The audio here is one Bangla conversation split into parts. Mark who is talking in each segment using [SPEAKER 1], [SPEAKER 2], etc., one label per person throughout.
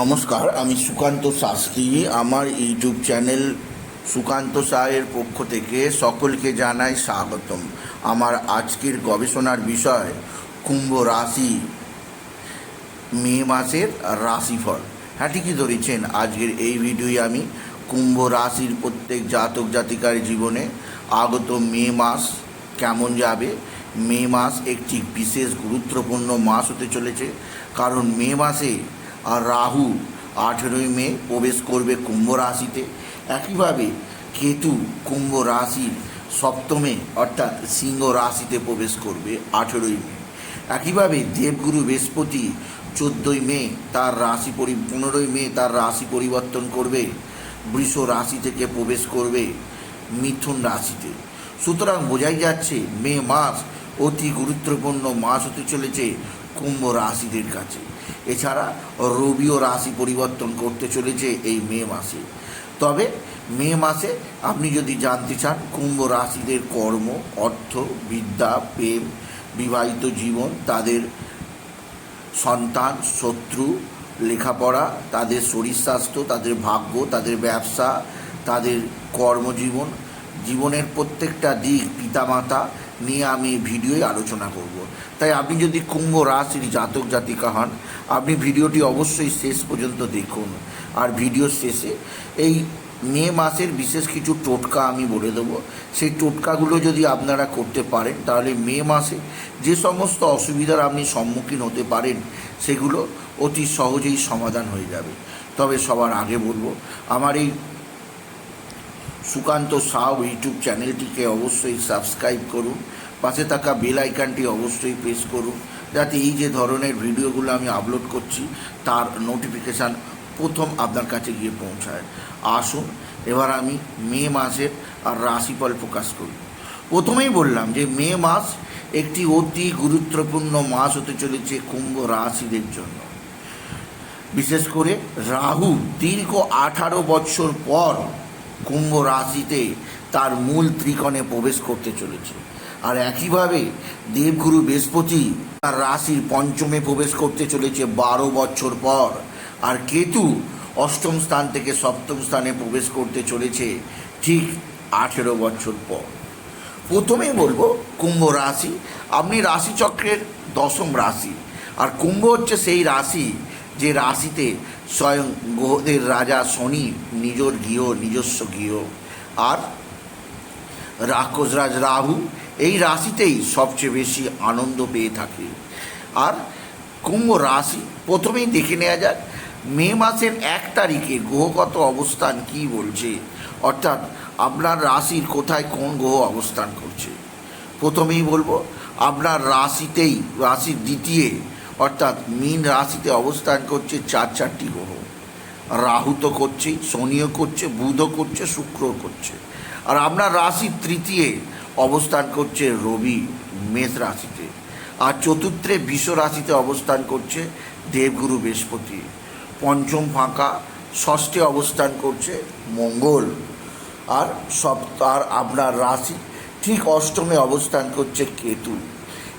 [SPEAKER 1] নমস্কার, আমি সুকান্ত শাস্ত্রী। আমার ইউটিউব চ্যানেল সুকান্ত সাহের পক্ষ থেকে সকলকে জানাই স্বাগতম। আমার আজকের গবেষণার বিষয় কুম্ভ রাশি, মে মাসের রাশিফল। হ্যাঁ ঠিকই ধরেছেন, আজকের এই ভিডিওয়ে আমি কুম্ভ রাশির প্রত্যেক জাতক জাতিকার জীবনে আগত মে মাস কেমন যাবে। মে মাস একটি বিশেষ গুরুত্বপূর্ণ মাস হতে চলেছে, কারণ মে মাসে আর রাহু আঠেরোই মে প্রবেশ করবে কুম্ভ রাশিতে। একইভাবে কেতু কুম্ভ রাশির সপ্তমে অর্থাৎ সিংহ রাশিতে প্রবেশ করবে আঠেরোই মে। একইভাবে দেবগুরু বৃহস্পতি চোদ্দোই মে তার রাশি পরি, পনেরোই মে তার রাশি পরিবর্তন করবে। বৃষ রাশি থেকে প্রবেশ করবে মিথুন রাশিতে। সুতরাং বোঝাই যাচ্ছে মে মাস অতি গুরুত্বপূর্ণ, মাস হতে চলেছে কুম্ভ রাশিদের কাছে। এছাড়া রবিও রাশি পরিবর্তন করতে চলেছে এই মে মাসে। তবে মে মাসে আপনি যদি জানতে চান, কুম্ভ রাশিদের কর্ম, অর্থ, বিদ্যা, প্রেম, বিবাহিত জীবন, তাদের সন্তান, শত্রু, লেখাপড়া, তাদের শরীর স্বাস্থ্য, তাদের ভাগ্য, তাদের ব্যবসা, তাদের কর্মজীবন, জীবনের প্রত্যেকটা দিক পিতামাতা নিয়ে আমি এই ভিডিওয় আলোচনা করব। তাই আপনি যদি কুম্ভ রাশির জাতক জাতিকা হন, আপনি ভিডিওটি অবশ্যই শেষ পর্যন্ত দেখুন। আর ভিডিওর শেষে এই মে মাসের বিশেষ কিছু টোটকা আমি বলে দেবো। সেই টোটকাগুলো যদি আপনারা করতে পারেন, তাহলে মে মাসে যে সমস্ত অসুবিধার আপনি সম্মুখীন হতে পারেন, সেগুলো অতি সহজেই সমাধান হয়ে যাবে। তবে সবার আগে বলব, আমার এই সুকান্ত সাউ ইউটিউব চ্যানেলটিকে অবশ্যই সাবস্ক্রাইব করুন। পাশে থাকা বেল আইকনটি অবশ্যই প্রেস করুন, যাতে এই যে ধরনের ভিডিওগুলো আমি আপলোড করছি, তার নোটিফিকেশান প্রথম আপনার কাছে গিয়ে পৌঁছায়। আসুন, এবার আমি মে মাসের আর রাশিফল প্রকাশ করি। প্রথমেই বললাম যে মে মাস একটি অতি গুরুত্বপূর্ণ মাস হতে চলেছে কুম্ভ রাশিদের জন্য। বিশেষ করে রাহু দীর্ঘ আঠারো বছর পর কুম্ভ রাশিতে তার মূল ত্রিকোণে প্রবেশ করতে চলেছে। আর একইভাবে দেবগুরু বৃহস্পতি তার রাশির পঞ্চমে প্রবেশ করতে চলেছে বারো বছর পর। আর কেতু অষ্টম স্থান থেকে সপ্তম স্থানে প্রবেশ করতে চলেছে ঠিক আঠেরো বছর পর। প্রথমেই বলব, কুম্ভ রাশি, আপনি রাশিচক্রের দশম রাশি। আর কুম্ভ হচ্ছে সেই রাশি যে রাশিতে স্বয়ং গ্রহদের রাজা শনি, নিজের গৃহ, নিজস্ব গৃহ। আর রাক্ষসরাজ রাহু এই রাশিতেই সবচেয়ে বেশি আনন্দ পেয়ে থাকে। আর কুম্ভ রাশি প্রথমেই দেখে নেওয়া যাক, মে মাসের এক তারিখে গ্রহগত অবস্থান কি বলছে? অর্থাৎ আপনার রাশির কোথায় কোন গ্রহ অবস্থান করছে? প্রথমেই বলব, আপনার রাশিতেই, রাশির দ্বিতীয় অর্থাৎ মীন রাশিতে অবস্থান করছে চার চারটি গ্রহ। রাহু তো করছেই শনিও করছে, বুধও করছে, শুক্রও করছে। আর আপনার রাশি তৃতীয় অবস্থান করছে রবি মেষ রাশিতে। আর চতুর্থে বিশ্ব রাশিতে অবস্থান করছে দেবগুরু বৃহস্পতি। পঞ্চম ফাঁকা, ষষ্ঠে অবস্থান করছে মঙ্গল। আর সপ্তাহ আপনার রাশি ঠিক অষ্টমে অবস্থান করছে কেতু।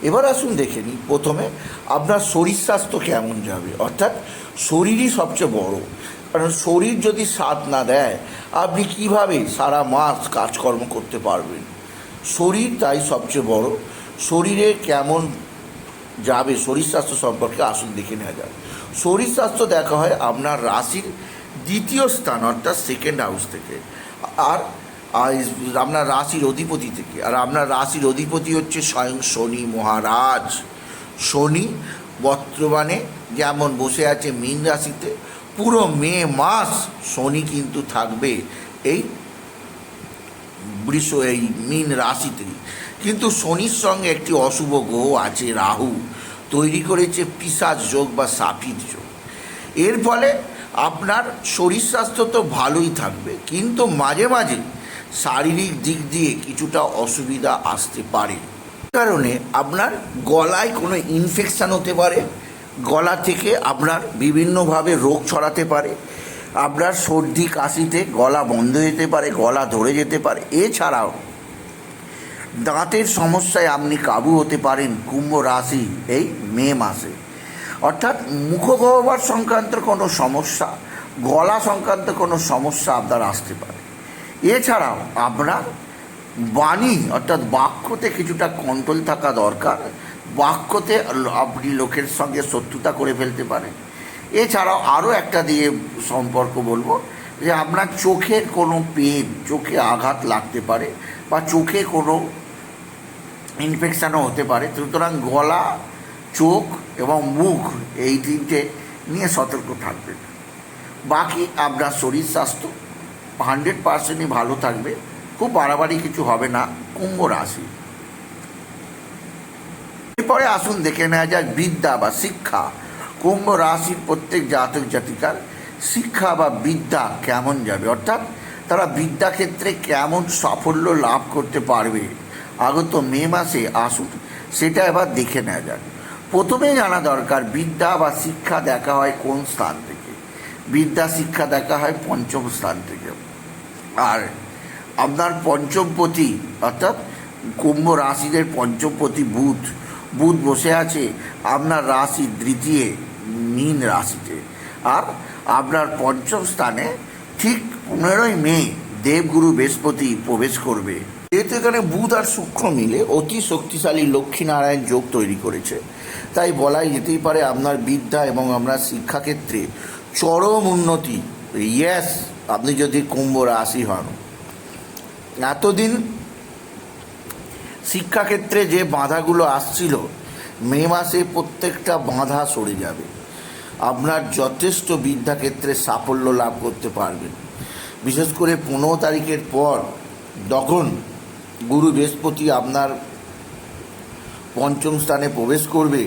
[SPEAKER 1] এবার আসুন দেখে নিই। প্রথমে আপনার শরীর স্বাস্থ্য কেমন যাবে? অর্থাৎ শরীরই সবচেয়ে বড়। কারণ শরীর যদি সাথ না দেয়, আপনি কীভাবে সারা মাস কাজকর্ম করতে পারবেন? শরীর তাই সবচেয়ে বড়। শরীরে কেমন যাবে? শরীর স্বাস্থ্য সম্পর্কে আসুন দেখে নেওয়া যাক। শরীর স্বাস্থ্য দেখা হয় আপনার রাশির দ্বিতীয় স্থান, অর্থাৎ সেকেন্ড হাউস থেকে। আর আপনার রাশির অধিপতি থেকে। আর আপনার রাশির অধিপতি হচ্ছে স্বয়ং শনি মহারাজ। শনি বর্তমানে যেমন বসে আছে মীন রাশিতে, পুরো মে মাস শনি কিন্তু থাকবে এই বৃষ, এই মীন রাশিতেই। কিন্তু শনির সঙ্গে একটি অশুভ গ্রহ আছে রাহু। তৈরি করেছে পিসাজ যোগ বা সাফির যোগ। এর ফলে আপনার শরীর স্বাস্থ্য তো ভালোই থাকবে। কিন্তু মাঝে মাঝে শারীরিক দিক দিয়ে কিছুটা অসুবিধা আসতে পারে। কারণে আপনার গলায় কোনো ইনফেকশান হতে পারে, গলা থেকে আপনার বিভিন্নভাবে রোগ ছড়াতে পারে, আপনার সর্দি কাশিতে গলা বন্ধ যেতে পারে, গলা ধরে যেতে পারে। এছাড়াও দাঁতের সমস্যায় আপনি কাবু হতে পারেন কুম্ভ রাশি এই মে মাসে। অর্থাৎ মুখগহ্বর সংক্রান্ত কোনো সমস্যা, গলা সংক্রান্ত কোনো সমস্যা আপনার আসতে পারে। এছাড়াও আপনার বাণী, অর্থাৎ বাক্যতে কিছুটা কন্ট্রোল থাকা দরকার। বাক্যতে আপনি লোকের সঙ্গে শত্রুতা করে ফেলতে পারেন। এছাড়াও আরও একটা দিয়ে সম্পর্ক বলব, যে আপনার চোখের কোনো পেন চোখে আঘাত লাগতে পারে বা চোখে কোনো ইনফেকশানও হতে পারে। সুতরাং গলা, চোখ এবং মুখ এই তিনটে নিয়ে সতর্ক থাকবেন। বাকি আপনার শরীর স্বাস্থ্য হান্ড্রেড পার্সেন্টই ভালো থাকবে, খুব বাড়াবাড়ি কিছু হবে না, কুম্ভ রাশি। এরপরে আসুন দেখে নেওয়া যাক বিদ্যা বা শিক্ষা। কুম্ভ রাশির প্রত্যেক জাতক জাতিকার শিক্ষা বা বিদ্যা কেমন যাবে? অর্থাৎ তারা বিদ্যাক্ষেত্রে কেমন সাফল্য লাভ করতে পারবে? আগত মে মাসে আসুন সেটা এবার দেখে নেওয়া যাক। প্রথমেই জানা দরকার, বিদ্যা বা শিক্ষা দেখা হয় কোন স্থান থেকে? বিদ্যা শিক্ষা দেখা হয় পঞ্চম স্থান থেকে। আর আপনার পঞ্চমপতি, অর্থাৎ কুম্ভ রাশিদের পঞ্চমপতি বুধ। বুধ বসে আছে আপনার রাশি দ্বিতীয়, মীন রাশিতে। আর আপনার পঞ্চম স্থানে ঠিক পনেরোই মে দেবগুরু বৃহস্পতি প্রবেশ করবে। যেহেতু এখানে বুধ আর সূক্ষ্ম মিলে অতি শক্তিশালী লক্ষ্মীনারায়ণ যোগ তৈরি করেছে। তাই বলাই যেতেই পারে আপনার বিদ্যা এবং আপনার শিক্ষাক্ষেত্রে চরম উন্নতি। ইয়েস আপনি যদি কুম্ভ রাশি হন, এতদিন শিক্ষাক্ষেত্রে যে বাধাগুলো আসছিল, মে মাসে প্রত্যেকটা বাধা সরে যাবে। আপনার যথেষ্ট বিদ্যাক্ষেত্রে সাফল্য লাভ করতে পারবেন। বিশেষ করে পনেরো তারিখের পর যখন গুরু বৃহস্পতি আপনার পঞ্চম স্থানে প্রবেশ করবে,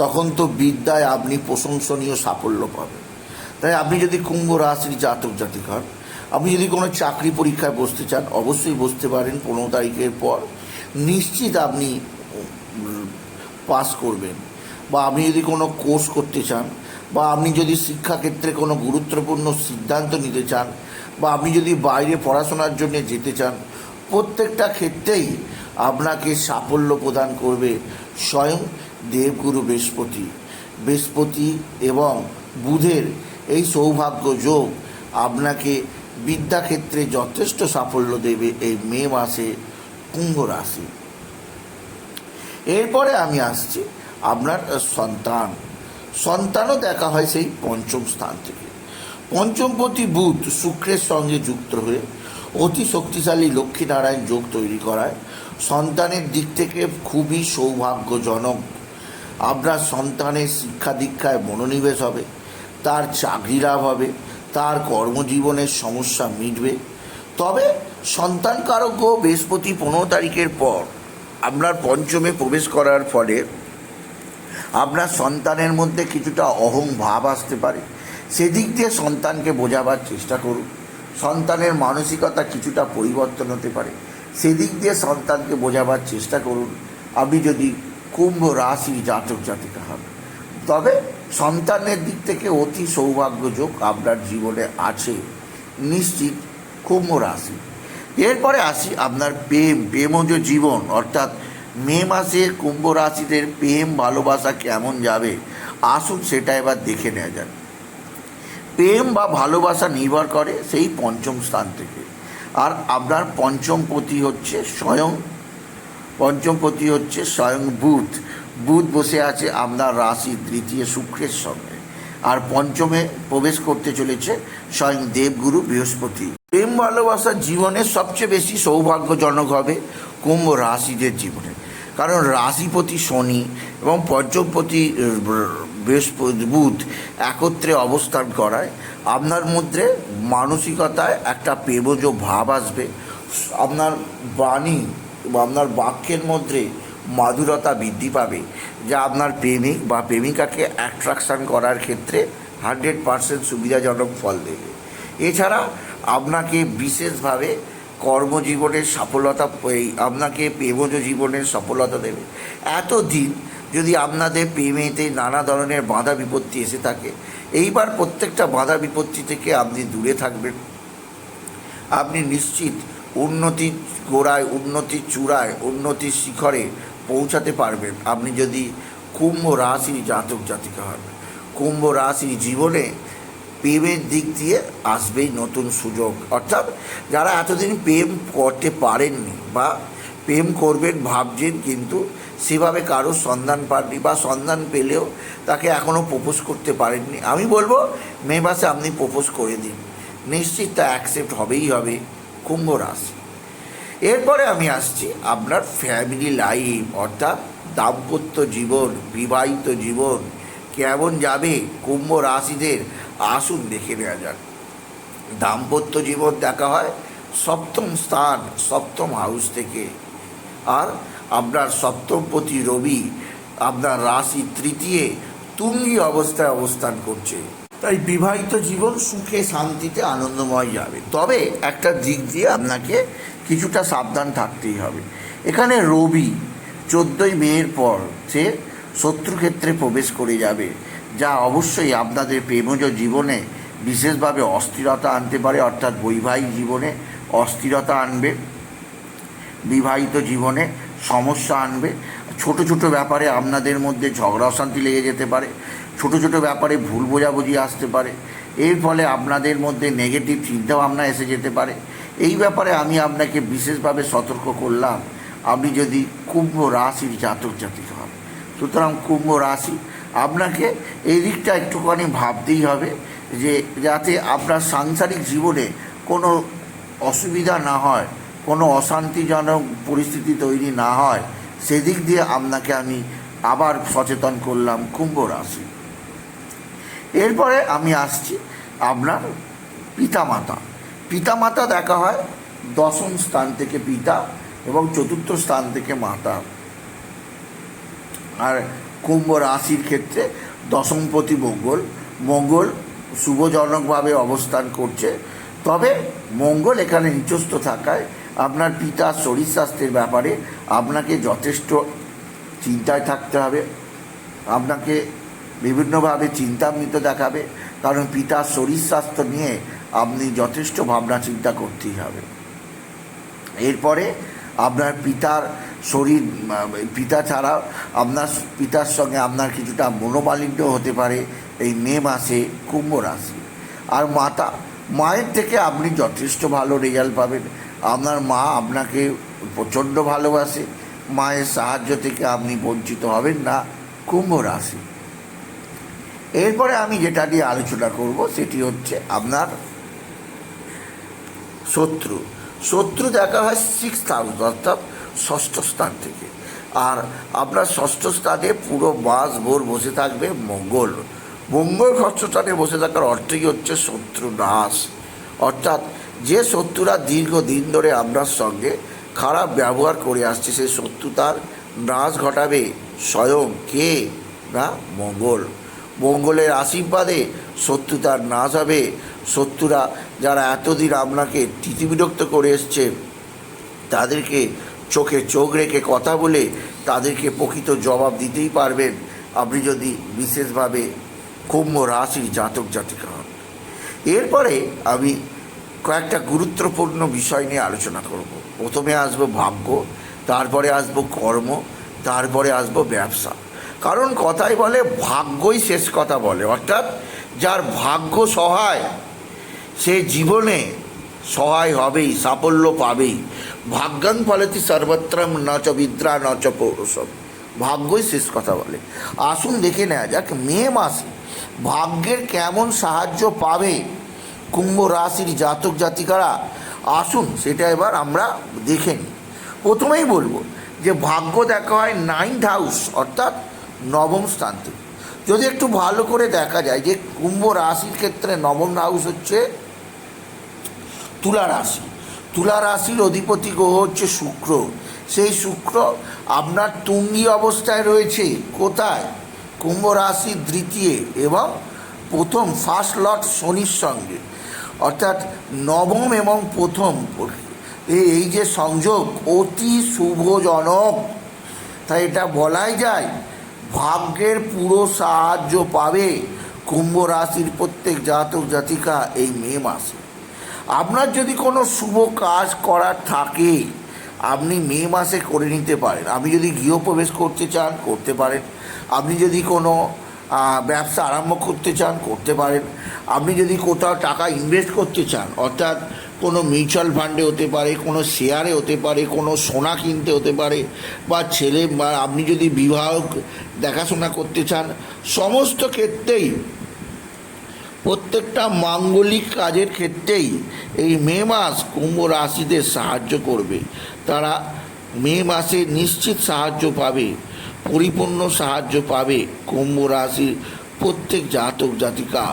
[SPEAKER 1] তখন তো বিদ্যায় আপনি প্রশংসনীয় সাফল্য পাবেন। তাই আপনি যদি কুম্ভ রাশির জাতক জাতিক হন, আপনি যদি কোনো চাকরি পরীক্ষায় বসতে চান, অবশ্যই বসতে পারেন পনেরো তারিখের পর। নিশ্চিত আপনি পাস করবেন। বা আপনি যদি কোনো কোর্স করতে চান, বা আপনি যদি শিক্ষাক্ষেত্রে কোনো গুরুত্বপূর্ণ সিদ্ধান্ত নিতে চান, বা আপনি যদি বাইরে পড়াশোনার জন্য যেতে চান, প্রত্যেকটা ক্ষেত্রেই আপনাকে সাফল্য প্রদান করবে স্বয়ং দেবগুরু বৃহস্পতি। বৃহস্পতি এবং বুধের এই সৌভাগ্য যোগ আপনাকে বিদ্যাক্ষেত্রে যথেষ্ট সাফল্য দেবে এই মে মাসে কুম্ভ রাশি। এরপরে আমি আসছি আপনার সন্তান। সন্তানও দেখা হয় সেই পঞ্চম স্থান থেকে। পঞ্চমপতি বুধ শুক্রের সঙ্গে যুক্ত হয়ে অতি শক্তিশালী লক্ষ্মীনারায়ণ যোগ তৈরি করায় সন্তানের দিক থেকে খুবই সৌভাগ্যজনক। আপনার সন্তানের শিক্ষা দীক্ষায় মনোনিবেশ হবে। তার চাকরি লাভ হবে তার কর্মজীবনের সমস্যা মিটবে। তবে সন্তান কারক বৃহস্পতি পনেরো তারিখের পর আপনার পঞ্চমে প্রবেশ করার ফলে আপনার সন্তানের মধ্যে কিছুটা অহং ভাব আসতে পারে। সেদিক দিয়ে সন্তানকে বোঝাবার চেষ্টা করুন। সন্তানের মানসিকতা কিছুটা পরিবর্তন হতে পারে। সেদিক দিয়ে সন্তানকে বোঝাবার চেষ্টা করুন। আপনি যদি কুম্ভ রাশির জাতক জাতিকা হন। তবে সন্তানের দিক থেকে অতি সৌভাগ্যযোগ আপনার জীবনে আছে। নিশ্চিত কুম্ভ রাশি। এরপরে আসি আপনার প্রেম, প্রেমজ জীবন, অর্থাৎ মে মাসে কুম্ভ রাশিদের প্রেম, ভালোবাসা কেমন যাবে? আসুন সেটা এবার দেখে নেওয়া যাক। প্রেম বা ভালোবাসা নির্ভর করে সেই পঞ্চম স্থান থেকে। আর আপনার পঞ্চম পতি হচ্ছে স্বয়ং, পঞ্চম পতি হচ্ছে স্বয়ং বুধ। বুধ বসে আছে আপনার রাশি তৃতীয় শুক্রের সঙ্গে। আর পঞ্চমে প্রবেশ করতে চলেছে স্বয়ং দেবগুরু বৃহস্পতি। প্রেম, ভালোবাসা জীবনের সবচেয়ে বেশি সৌভাগ্যজনক হবে কুম্ভ রাশিদের জীবনে। কারণ রাশিপতি শনি এবং পঞ্চমপতি বৃহস্পতি বুধ একত্রে অবস্থান করায়। আপনার মধ্যে মানসিকতায় একটা প্রেমজ ভাব আসবে। আপনার বাণী বা আপনার বাক্যের মধ্যে মাধুরতা বৃদ্ধি পাবে, যা আপনার প্রেমিক বা প্রেমিকাকে অ্যাট্রাকশান করার ক্ষেত্রে হান্ড্রেড পারসেন্ট সুবিধাজনক ফল দেবে। এছাড়া আপনাকে বিশেষভাবে কর্মজীবনের সফলতা আপনাকে প্রেমজ জীবনের সফলতা দেবে। এতদিন যদি আপনাদের প্রেমেতে নানা ধরনের বাধা বিপত্তি এসে থাকে, এইবার প্রত্যেকটা বাধা বিপত্তি থেকে আপনি দূরে থাকবেন। আপনি নিশ্চিত উন্নতির গোড়ায়, উন্নতির চূড়ায়, উন্নতির শিখরে পৌঁছাতে পারবেন। আপনি যদি কুম্ভ রাশি জাতক জাতিকা হবে কুম্ভ রাশি জীবনে প্রেমের দিক দিয়ে আসবেই নতুন সুযোগ। অর্থাৎ যারা এতদিন প্রেম করতে পারেননি বা প্রেম করবেন, ভাবছেন কিন্তু সেভাবে কারোর সন্ধান পাননি বা সন্ধান পেলেও তাকে এখনও প্রপোজ করতে পারেননি। আমি বলব, মে মাসে আপনি প্রপোজ করে দিন। নিশ্চিত তা অ্যাকসেপ্ট হবেই হবে কুম্ভ রাশি। এরপরে আমি আসছি আপনার ফ্যামিলি লাইফ অর্থাৎ দাম্পত্য জীবন, বিবাহিত জীবন, কেমন যাবে, কুম্ভ রাশিদের আসুন দেখে নেওয়া যাক। দাম্পত্য জীবন দেখা হয় সপ্তম স্থান, সপ্তম হাউস থেকে। আর আপনার সপ্তমপতি রবি আপনার রাশি তৃতীয় তুঙ্গি অবস্থায় অবস্থান করছে। তাই বিবাহিত জীবন সুখে শান্তিতে, আনন্দময় যাবে। তবে একটা দিক দিয়ে আপনাকে কিছুটা সাবধান থাকতেই হবে। এখানে রবি চোদ্দোই মেয়ের পর সে শত্রুক্ষেত্রে প্রবেশ করে যাবে, যা অবশ্যই আপনাদের প্রেমজ জীবনে বিশেষভাবে অস্থিরতা আনতে পারে, অর্থাৎ বৈবাহিক জীবনে অস্থিরতা আনবে, বিবাহিত জীবনে সমস্যা আনবে। ছোট ছোট ব্যাপারে আপনাদের মধ্যে ঝগড়া অশান্তি লেগে যেতে পারে, ছোট ছোট ব্যাপারে ভুল বোঝাবুঝি আসতে পারে। এর ফলে আপনাদের মধ্যে নেগেটিভ চিন্তাভাবনা এসে যেতে পারে। এই ব্যাপারে আমি আপনাকে বিশেষভাবে সতর্ক করলাম। আপনি যদি কুম্ভ রাশির জাতক জাতিক হন, সুতরাং কুম্ভ রাশি আপনাকে এই দিকটা একটুখানি ভাবতেই হবে যে যাতে আপনার সাংসারিক জীবনে কোনো অসুবিধা না হয়, কোনো অশান্তিজনক পরিস্থিতি তৈরি না হয়, সেদিক দিয়ে আপনাকে আমি আবার সচেতন করলাম কুম্ভ রাশি। এরপরে আমি আসছি আপনার পিতামাতা। পিতামাতা দেখা হয়, দশম স্থান থেকে পিতা এবং চতুর্থ স্থান থেকে মাতা। আর কুম্ভ রাশির ক্ষেত্রে দশমপতি মঙ্গল মঙ্গল শুভজনকভাবে অবস্থান করছে। তবে মঙ্গল এখানে নিচস্থ থাকায় আপনার পিতার শরীর স্বাস্থ্যের ব্যাপারে আপনাকে যথেষ্ট চিন্তায় থাকতে হবে। আপনাকে বিভিন্নভাবে চিন্তান্বিত দেখাবে। কারণ পিতার শরীর স্বাস্থ্য নিয়ে আপনি যথেষ্ট ভাবনা চিন্তা করতেই হবে। এরপরে আপনার পিতার শরীর, পিতা ছাড়াও আপনার, পিতার সঙ্গে আপনার কিছুটা মনোমালিন্য হতে পারে এই মে মাসে কুম্ভ রাশি। আর মাতা, মায়ের থেকে আপনি যথেষ্ট ভালো রেজাল্ট পাবেন। আপনার মা আপনাকে প্রচণ্ড ভালোবাসে। মায়ের সাহায্য থেকে আপনি বঞ্চিত হবেন না কুম্ভ রাশি। এরপরে আমি যেটা নিয়ে আলোচনা করব সেটি হচ্ছে আপনার শত্রু। শত্রু দেখা হয় সিক্স হাউস অর্থাৎ ষষ্ঠ স্থান থেকে। আর আপনার ষষ্ঠ স্থানে পুরো মাস ভোর বসে থাকবে মঙ্গল। মঙ্গল ষষ্ঠ স্থানে বসে থাকার অর্থই হচ্ছে শত্রু নাশ। অর্থাৎ যে শত্রুরা দীর্ঘদিন ধরে আপনার সঙ্গে খারাপ ব্যবহার করে আসছে, সেই শত্রুতার নাশ ঘটাবে স্বয়ং কে? না, মঙ্গল। মঙ্গলের আশীর্বাদে শত্রুতার নাশ হবে শত্রুরা যারা এতদিন আপনাকে তিতিবিরক্ত করে এসছে, তাদেরকে চোখে চোখ রেখে কথা বলে তাদেরকে প্রকৃত জবাব দিতেই পারবেন। আপনি যদি বিশেষভাবে কুম্ভ রাশির জাতক জাতিকা হন। এরপরে আমি কয়েকটা গুরুত্বপূর্ণ বিষয় নিয়ে আলোচনা করব। প্রথমে আসব ভাগ্য, তারপরে আসব কর্ম, তারপরে আসব ব্যবসা। কারণ কথাই বলে, ভাগ্যই শেষ কথা বলে। অর্থাৎ যার ভাগ্য সহায় সে জীবনে সহায় হবেই, সাফল্য পাবেই। ভাগ্যান ফলেতি সর্বত্রম ন চ বিদ্রা, ন চ পৌরসম ভাগ্যই শেষ কথা বলে। আসুন দেখে নেওয়া যাক, মে মাসে ভাগ্যের কেমন সাহায্য পাবে কুম্ভ রাশির জাতক জাতিকারা? আসুন সেটা এবার আমরা দেখে নিই। প্রথমেই বলব যে ভাগ্য দেখা হয় নাইন্থ হাউস অর্থাৎ নবম স্থান থেকে। যদি একটু ভালো করে দেখা যায় যে কুম্ভ রাশির ক্ষেত্রে নবম হাউস হচ্ছে তুলা রাশি। তুলা রাশির অধিপতি গ্রহ হচ্ছে শুক্র। সেই শুক্র আপনার তুঙ্গি অবস্থায় রয়েছে। কোথায়? কুম্ভ রাশির দ্বিতীয় এবং প্রথম ফার্স্ট লট শনির সঙ্গে। অর্থাৎ নবম এবং প্রথম এই এই যে সংযোগ অতি শুভজনক। তাই এটা বলাই যায় ভাগ্যের পুরো সাহায্য পাবে কুম্ভ রাশির প্রত্যেক জাতক জাতিকা এই মে মাসে। আপনার যদি কোনো শুভ কাজ করার থাকে, আপনি মে মাসে করে নিতে পারেন। আপনি যদি গৃহপ্রবেশ করতে চান, করতে পারেন। আপনি যদি কোনো ব্যবসা আরম্ভ করতে চান, করতে পারেন। আপনি যদি কোথাও টাকা ইনভেস্ট করতে চান, অর্থাৎ কোনো মিউচুয়াল ফান্ডে হতে পারে, কোনো শেয়ারে হতে পারে, কোনো সোনা কিনতে হতে পারে, বা ছেলে বা আপনি যদি বিবাহ দেখাশোনা করতে চান, সমস্ত ক্ষেত্রেই, প্রত্যেকটা মাঙ্গলিক কাজের ক্ষেত্রেই এই মে মাস কুম্ভ রাশিদের সাহায্য করবে। তারা মে মাসে নিশ্চিত সাহায্য পাবে, পরিপূর্ণ সাহায্য পাবে কুম্ভ রাশির প্রত্যেক জাতক জাতিকা।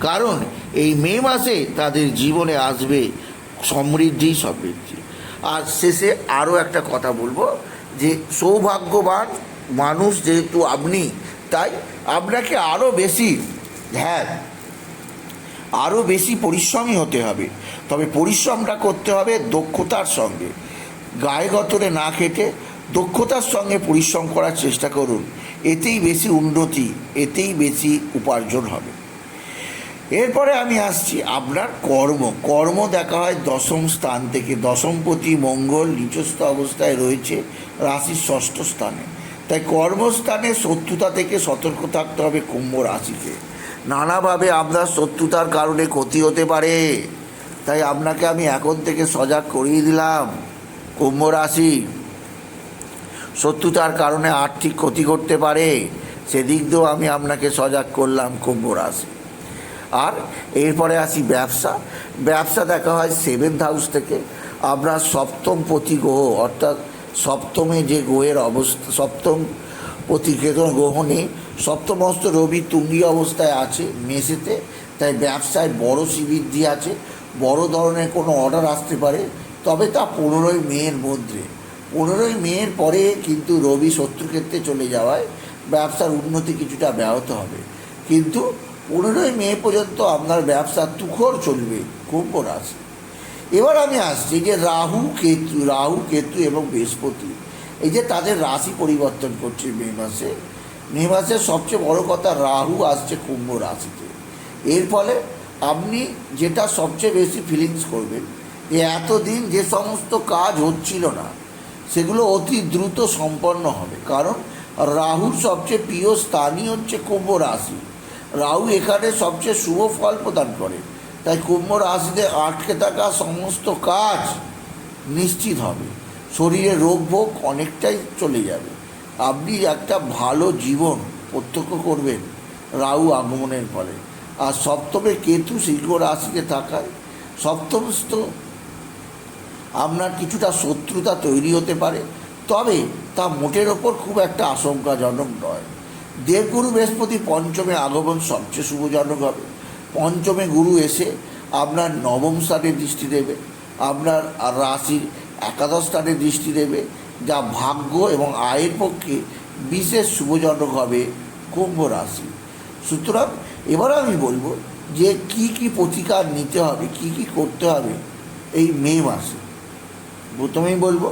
[SPEAKER 1] কারণ এই মে মাসে তাদের জীবনে আসবে সমৃদ্ধি সমৃদ্ধি। আর শেষে আরও একটা কথা বলব, যে সৌভাগ্যবান মানুষ যেহেতু আপনি, তাই আপনাকে আরও বেশি হ্যাঁ আরও বেশি পরিশ্রমী হতে হবে। তবে পরিশ্রমটা করতে হবে দক্ষতার সঙ্গে। গায়ে গতরে না খেটে দক্ষতার সঙ্গে পরিশ্রম করার চেষ্টা করুন। এতেই বেশি উন্নতি, এতেই বেশি উপার্জন হবে। এরপরে আমি আসছি আপনার কর্ম। কর্ম দেখা হয় দশম স্থান থেকে। দশমপতি মঙ্গল নিচস্থ অবস্থায় রয়েছে, রাশির ষষ্ঠ স্থানে। তাই কর্মস্থানে শত্রুতা থেকে সতর্ক থাকতে হবে কুম্ভ রাশিকে নানাভাবে আপনার শত্রুতার কারণে ক্ষতি হতে পারে। তাই আপনাকে আমি এখন থেকে সজাগ করিয়ে দিলাম কুম্ভ রাশি। শত্রুতার কারণে আর্থিক ক্ষতি করতে পারে, সেদিক দিয়েও আমি আপনাকে সজাগ করলাম কুম্ভ রাশি। আর এরপরে আসি ব্যবসা। ব্যবসা দেখা হয় সেভেন্থ হাউস থেকে আপনার সপ্তম পতি গ্রহ, অর্থাৎ সপ্তমে যে গ্রহের অবস্থা, সপ্তম প্রতিকেতন গ্রহণে সপ্তমস্ত রবি তুঙ্গি অবস্থায় আছে মেসেতে, তাই ব্যবসায় বড় শ্রীবৃদ্ধি আছে, বড় ধরনের কোনো অর্ডার আসতে পারে, তবে তা পনেরোই মেয়ের মধ্যে। পনেরোই মেয়ের পরে কিন্তু রবি শত্রুক্ষেত্রে চলে যাওয়ায় ব্যবসার উন্নতি কিছুটা ব্যাহত হবে। কিন্তু পনেরোই মে পর্যন্ত আপনার ব্যবসা তুখর চলবে, কুম্ভ রাশি। এবার আমি আসছি যে রাহু, কেতু রাহু, কেতু এবং বৃহস্পতি। এই যে তাদের রাশি পরিবর্তন করছে মে মাসে, মে মাসের সবচেয়ে বড় কথা রাহু আসছে কুম্ভ রাশিতে। এর ফলে আপনি যেটা সবচেয়ে বেশি ফিলিংস করবেন, যে এতদিন যে সমস্ত কাজ হচ্ছিল না, সেগুলো অতি দ্রুত সম্পন্ন হবে। কারণ রাহুর সবচেয়ে প্রিয় স্থানই হচ্ছে কুম্ভ রাশি। রাহু এখানে সবচেয়ে শুভ ফল প্রদান করে। তাই কুম্ভ রাশিতে আটকে থাকা সমস্ত কাজ নিশ্চিত হবে। শরীরে রোগ ভোগ অনেকটাই চলে যাবে। আপনি একটা ভালো জীবন প্রত্যক্ষ করবেন রাহু আগমনের ফলে। আর সপ্তমে কেতু সিংহ রাশিতে থাকায় সপ্তমস্থ আপনার কিছুটা শত্রুতা তৈরি হতে পারে, তবে তা মোটের ওপর খুব একটা আশঙ্কাজনক নয়। দেবগুরু বৃহস্পতি পঞ্চমে আগমন সবচেয়ে শুভজনক হবে। পঞ্চমে গুরু এসে আপনার নবম স্থানে দৃষ্টি দেবে, আপনার রাশির একাদশ স্থানে দৃষ্টি দেবে, যা ভাগ্য এবং আয়ের পক্ষে বিশেষ শুভজনক হবে কুম্ভ রাশি। সুতরাং এবার আমি বলব যে কি কি প্রতিকার নিতে হবে, কি কি করতে হবে এই মে মাসে। প্রথমেই বলব,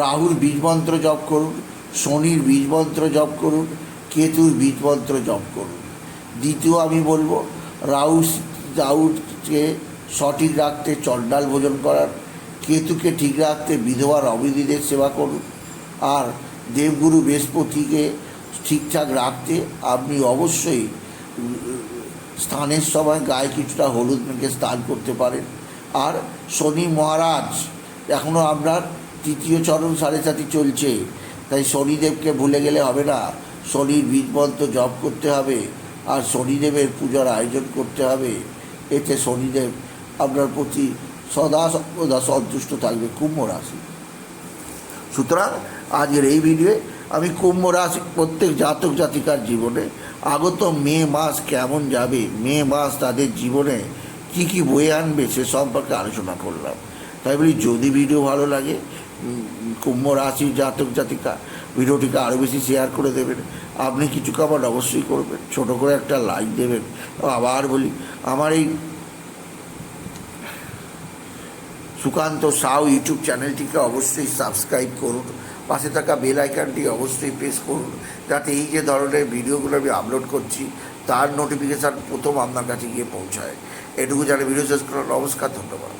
[SPEAKER 1] রাহুর বীজমন্ত্র জপ করুন, শনির বীজমন্ত্র জপ করুন, কেতুর বীজমন্ত্র জপ করুন। দ্বিতীয় আমি বলব রাহু রাহুকে সঠিক রাখতে চণ্ডাল ভোজন করার, কেতুকে ঠিক রাখতে বিধবা রবিদিদের সেবা করুন। আর দেবগুরু বৃহস্পতিকে ঠিকঠাক রাখতে আপনি অবশ্যই স্থানের সময় গায়ে কিছুটা হলুদ মেখে স্নান করতে পারেন। আর শনি মহারাজ এখনও আপনার তৃতীয় চরণ সাড়ে সাথে চলছে, তাই শনিদেবকে ভুলে গেলে হবে না। শনির বীজমন্ত্র জপ করতে হবে। আর শনিদেবের পূজার আয়োজন করতে হবে। এতে শনিদেব আপনার প্রতি সদা সর্বদা সন্তুষ্ট থাকবে কুম্ভ রাশি। সুতরাং আজকের এই ভিডিওয়ে আমি কুম্ভ রাশি প্রত্যেক জাতক জাতিকার জীবনে আগত মে মাস কেমন যাবে, মে মাস তাদের জীবনে কি কি বয়ে আনবে সে সম্পর্কে আলোচনা করলাম। তাই বলি, যদি ভিডিও ভালো লাগে কুম্ভ রাশির জাতক জাতিকা ভিডিওটিকে আরও বেশি শেয়ার করে দেবেন। আপনি কিছু কমেন্ট অবশ্যই করবেন। ছোট করে একটা লাইক দেবেন। আবার বলি, আমার এই সুকান্ত সাউ ইউটিউব চ্যানেলটিকে অবশ্যই সাবস্ক্রাইব করুন। পাশে থাকা বেল আইকনটি অবশ্যই প্রেস করুন। যাতে এই যে ধরনের ভিডিওগুলো আমি আপলোড করছি, তার নোটিফিকেশান প্রথম আপনার কাছে গিয়ে পৌঁছায়। এটুকু জানে ভিডিও শেষ করার নমস্কার, ধন্যবাদ।